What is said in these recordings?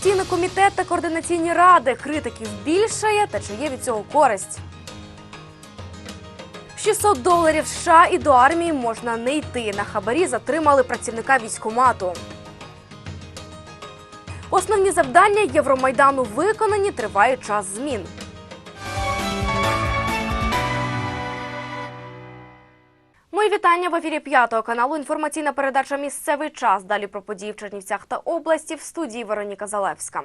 антикорупційний комітет та координаційні ради критиків більшає та чи є від цього користь? 600 доларів США і до армії можна не йти. На хабарі затримали працівника військомату. Основні завдання Євромайдану виконані, триває час змін. Вітання в ефірі п'ятого каналу. Інформаційна передача Місцевий час. Далі про події в Чернівцях та області в студії Вероніка Залевська.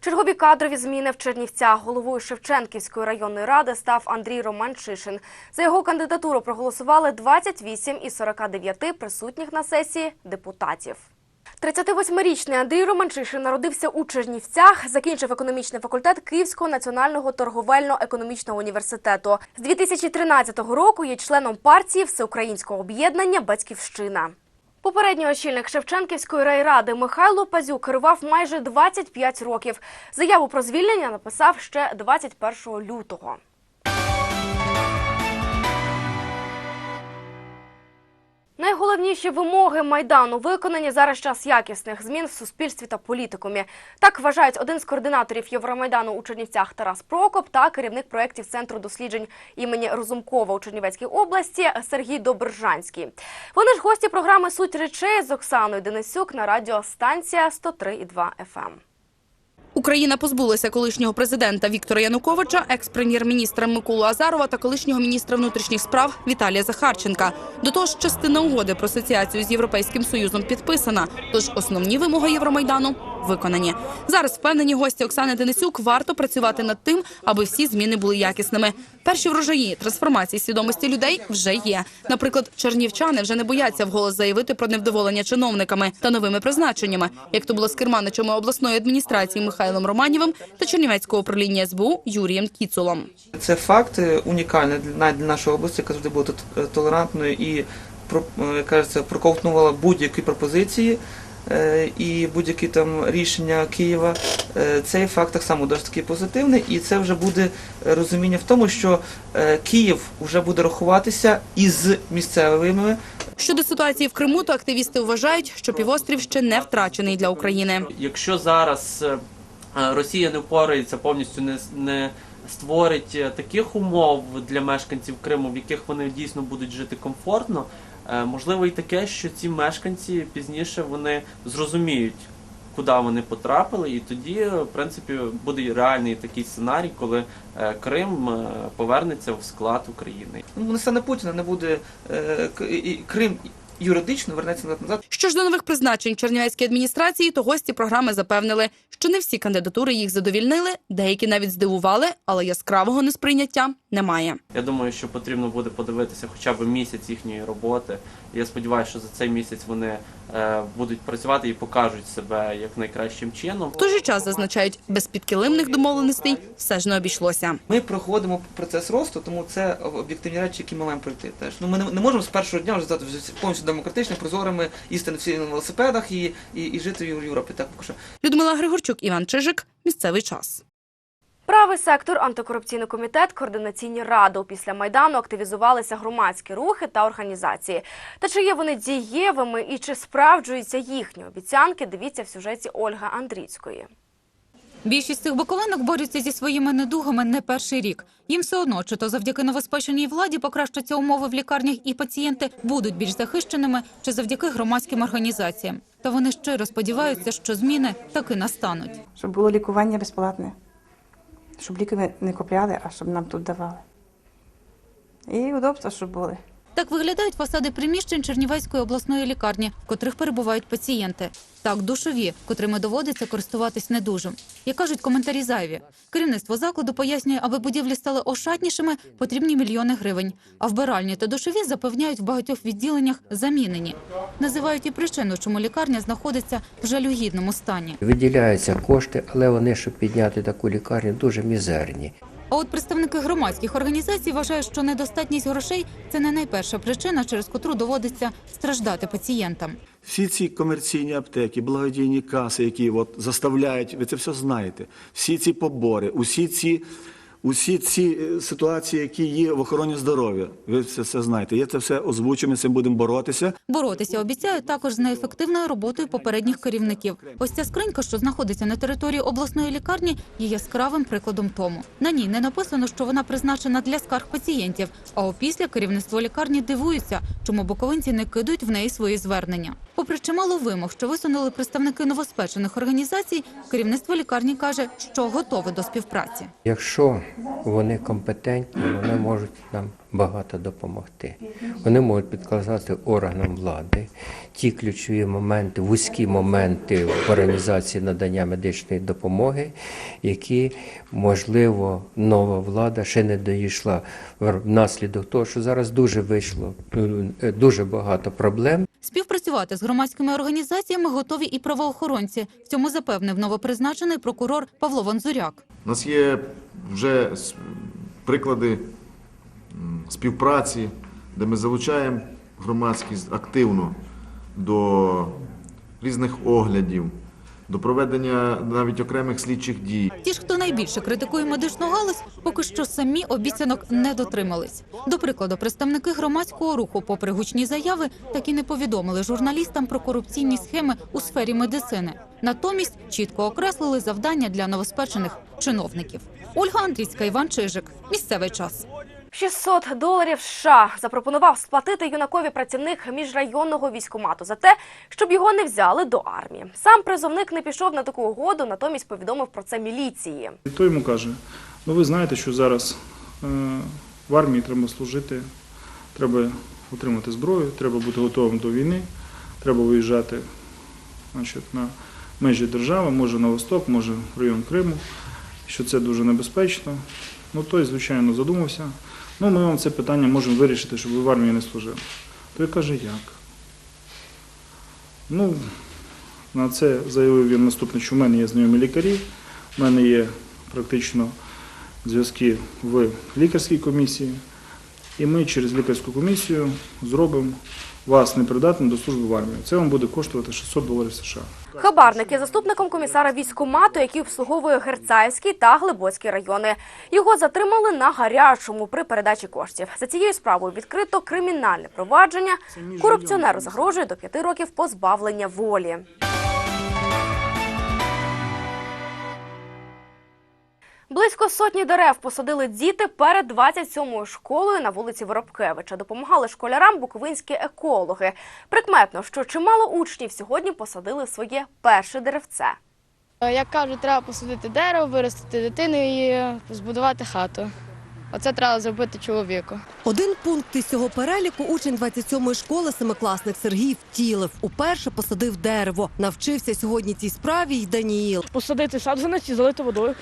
Чергові кадрові зміни в Чернівцях. Головою Шевченківської районної ради став Андрій Романчишин. За його кандидатуру проголосували 28 із 49 присутніх на сесії депутатів. 38-річний Андрій Романчишин народився у Чернівцях, закінчив економічний факультет Київського національного торговельно-економічного університету. З 2013 року є членом партії Всеукраїнського об'єднання Батьківщина. Попередній очільник Шевченківської райради Михайло Пазюк керував майже 25 років. Заяву про звільнення написав ще 21 лютого. Найголовніші вимоги майдану виконані зараз час якісних змін в суспільстві та політикумі. Так вважають один з координаторів Євромайдану у Чернівцях Тарас Прокоп та керівник проєктів центру досліджень імені Розумкова у Чернівецькій області Сергій Добржанський. Вони ж гості програми Суть речей з Оксаною Денисюк на радіостанція 103,2 FM. Україна позбулася колишнього президента Віктора Януковича, екс-прем'єр-міністра Миколу Азарова та колишнього міністра внутрішніх справ Віталія Захарченка. До того ж, частина угоди про асоціацію з Європейським Союзом підписана. Тож основні вимоги Євромайдану виконані. Зараз впевнені гості Оксани Денисюк варто працювати над тим, аби всі зміни були якісними. Перші врожаї трансформації свідомості людей вже є. Наприклад, чернівчани вже не бояться вголос заявити про невдоволення чиновниками та новими призначеннями, як то було з керманичами обласної адміністрації Михайлом Романєвим та Чернівецького управління СБУ Юрієм Кіцулом. Це факт е, унікальний для нашої області, яка завжди була е, толерантною і про- е, кажеться, проковтнувала будь-які пропозиції і будь-які там рішення Києва. Е, Цей факт так само досить таки позитивний, і це вже буде е, розуміння в тому, що е, Київ вже буде рахуватися із місцевими Щодо ситуації в Криму, то активісти вважають, що півострів ще не втрачений для України. Якщо зараз е, е, Росія не впорається повністю не, не створить е, таких умов для мешканців Криму, в яких вони дійсно будуть жити комфортно, е, можливо і таке, що ці мешканці пізніше вони зрозуміють, куди вони потрапили, і тоді, е, в принципі, буде реальний такий сценарій, коли е, Крим е, повернеться в склад України. ну, не стане Путіна, не буде е, Крим юридично вернеться назад. Що ж до нових призначень Чернівецької адміністрації, то гості програми запевнили, що не всі кандидатури їх задовільнили, деякі навіть здивували, але яскравого несприйняття немає. Я думаю, що потрібно буде подивитися хоча б місяць їхньої роботи. Я сподіваюся, що за цей місяць вони будуть працювати і покажуть себе як найкращим чином. В той же час зазначають, без підкилимних домовленостей все ж не обійшлося. Ми проходимо процес росту, тому це об'єктивні речі, які ми маємо пройти. Теж ну ми не, можемо з першого дня вже стати вже повністю демократичними, прозорими, істинно всі на велосипедах і, і, і жити в Європі. Так поки що. Людмила Григорчук, Іван Чижик. Місцевий час. Правий сектор, антикорупційний комітет, координаційні ради. Після майдану активізувалися громадські рухи та організації. Та чи є вони дієвими і чи справджуються їхні обіцянки? Дивіться в сюжеті Ольги Андрійської. Більшість цих буковинок борються зі своїми недугами не перший рік. Їм все одно, чи то завдяки новоспеченій владі покращаться умови в лікарнях і пацієнти будуть більш захищеними, чи завдяки громадським організаціям. Та вони щиро сподіваються, що зміни таки настануть. щоб було лікування безплатне, щоб ліки не купляли, а щоб нам тут давали. І удобства, щоб були. Так виглядають фасади приміщень Чернівецької обласної лікарні, в котрих перебувають пацієнти. Так, душові, котрими доводиться користуватись недужим. Як кажуть коментарі зайві. Керівництво закладу пояснює, аби будівлі стали ошатнішими, потрібні мільйони гривень. А вбиральні та душові запевняють в багатьох відділеннях замінені. Називають і причину, чому лікарня знаходиться в жалюгідному стані. Виділяються кошти, але вони, щоб підняти таку лікарню, дуже мізерні. А от представники громадських організацій вважають, що недостатність грошей це не найперша причина, через котру доводиться страждати пацієнтам. Всі ці комерційні аптеки, благодійні каси, які от заставляють, ви це все знаєте. Всі ці побори, усі ці усі ці е, ситуації, які є в охороні здоров'я. Ви це все знаєте. Я це все озвучу, ми з цим будемо боротися. Боротися обіцяють також з неефективною роботою попередніх керівників. Ось ця скринька, що знаходиться на території обласної лікарні, є яскравим прикладом тому. На ній не написано, що вона призначена для скарг пацієнтів. А опісля керівництво лікарні дивується, чому буковинці не кидають в неї свої звернення. Попри чимало вимог, що висунули представники новоспечених організацій, керівництво лікарні каже, що готове до співпраці. Якщо вони компетентні, вони можуть нам багато допомогти. Вони можуть підказати органам влади ті ключові моменти, вузькі моменти в організації надання медичної допомоги, які, можливо, нова влада ще не доїшла внаслідок того, що зараз дуже вийшло е, дуже багато проблем. Співпрацювати з громадськими організаціями готові і правоохоронці. В цьому запевнив новопризначений прокурор Павло Ванзуряк. У нас є вже приклади співпраці, де ми залучаємо громадськість активно до різних оглядів, до проведення навіть окремих слідчих дій. Ті ж, хто найбільше критикує медичну галузь, поки що самі обіцянок не дотримались. До прикладу, представники громадського руху, попри гучні заяви, так і не повідомили журналістам про корупційні схеми у сфері медицини. Натомість чітко окреслили завдання для новоспечених чиновників. Ольга Андрійська, Іван Чижик. Місцевий час. 600 доларів США запропонував сплатити юнакові працівник міжрайонного військкомату за те, щоб його не взяли до армії. Сам призовник не пішов на таку угоду, натомість повідомив про це міліції. Той йому каже: ну ви знаєте, що зараз е, в армії треба служити, треба отримати зброю, треба бути готовим до війни, треба виїжджати значить, на межі держави, може на восток, може в район Криму, що це дуже небезпечно. Ну той, звичайно, задумався. Ну, ми вам це питання можемо вирішити, щоб ви в армії не служили. Той каже, як? Ну, на це заявив він наступне, що в мене є знайомі лікарі, в мене є практично зв'язки в лікарській комісії, і ми через лікарську комісію зробимо вас непридатним до служби в армії. Це вам буде коштувати 600 доларів США. Хабарник є заступником комісара військкомату, який обслуговує Герцаївський та Глибоцький райони. Його затримали на гарячому при передачі коштів. За цією справою відкрито кримінальне провадження. Корупціонеру загрожує до п'яти років позбавлення волі. Близько сотні дерев посадили діти перед 27-ю школою на вулиці Воробкевича. Допомагали школярам буковинські екологи. Прикметно, що чимало учнів сьогодні посадили своє перше деревце. Як кажуть, треба посадити дерево, виростити дитину і збудувати хату. Оце треба зробити чоловіку. Один пункт із цього переліку учень 27-ї школи семикласник Сергій втілив. Уперше посадив дерево. Навчився сьогодні цій справі й Даніїл. Посадити саджанець і залити водою,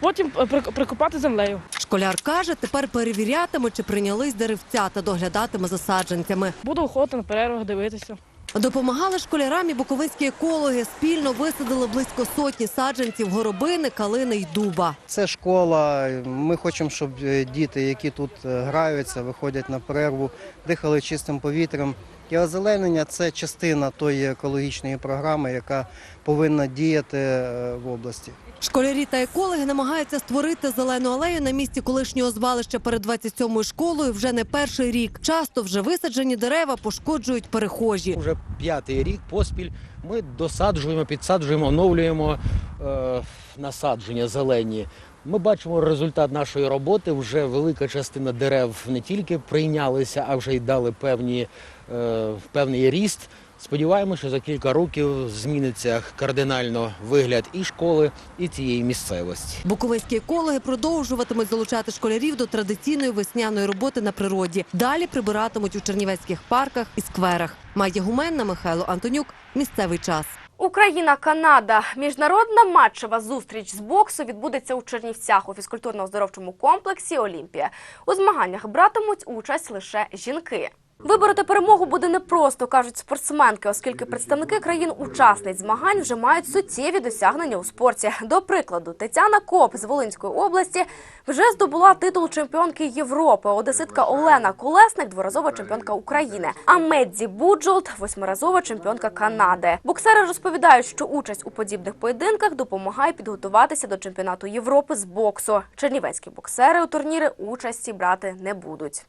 потім прикопати землею. Школяр каже, тепер перевірятиме, чи прийнялись деревця та доглядатиме за саджанцями. Буду охоти на перервах дивитися. Допомагали школярам і буковинські екологи. Спільно висадили близько сотні саджанців горобини, калини й дуба. Це школа. Ми хочемо, щоб е, діти, які тут е, граються, виходять на перерву, дихали чистим повітрям. І озеленення це частина тої екологічної програми, яка повинна діяти е, в області. Школярі та екологи намагаються створити зелену алею на місці колишнього звалища перед 27-ю школою вже не перший рік. Часто вже висаджені дерева пошкоджують перехожі. Уже п'ятий рік поспіль ми досаджуємо, підсаджуємо, оновлюємо е, насадження зелені. Ми бачимо результат нашої роботи. Вже велика частина дерев не тільки прийнялися, а вже й дали певні, е, певний ріст. Сподіваємося, що за кілька років зміниться кардинально вигляд і школи, і цієї місцевості. Буковинські екологи продовжуватимуть залучати школярів до традиційної весняної роботи на природі. Далі прибиратимуть у чернівецьких парках і скверах. Майя Гуменна, Михайло Антонюк. Місцевий час. Україна, Канада. Міжнародна матчева зустріч з боксу відбудеться у Чернівцях у фізкультурно-оздоровчому комплексі Олімпія. У змаганнях братимуть участь лише жінки. Вибороти перемогу буде непросто, кажуть спортсменки, оскільки представники країн-учасниць змагань вже мають суттєві досягнення у спорті. До прикладу, Тетяна Коп з Волинської області вже здобула титул чемпіонки Європи. Одеситка Олена Колесник дворазова чемпіонка України. А Медзі Буджолт восьмиразова чемпіонка Канади. Боксери розповідають, що участь у подібних поєдинках допомагає підготуватися до чемпіонату Європи з боксу. Чернівецькі боксери у турнірі участі брати не будуть.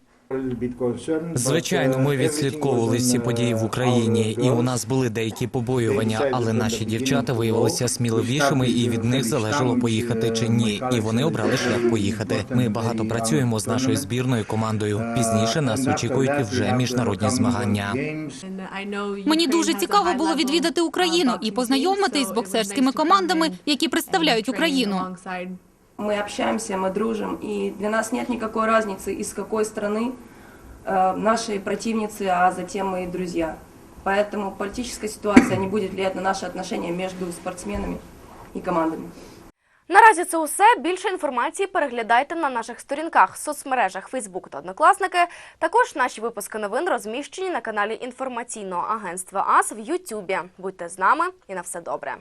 Звичайно, ми відслідковували всі події в Україні, і у нас були деякі побоювання, але наші дівчата виявилися сміливішими, і від них залежало поїхати чи ні. І вони обрали шлях поїхати. Ми багато працюємо з нашою збірною командою. Пізніше нас очікують вже міжнародні змагання. Мені дуже цікаво було відвідати Україну і познайомитись з боксерськими командами, які представляють Україну Мы общаемся, мы дружим, и для нас нет никакой разницы, из какой страны э, наши противницы, а затем и друзья. Поэтому политическая ситуация не будет влиять на наши отношения между спортсменами и командами. Наразі це усе. Більше інформації переглядайте на наших сторінках в соцмережах Facebook та Однокласники. Також наші випуски новин розміщені на каналі інформаційного агентства АС в Ютубі. Будьте з нами і на все добре.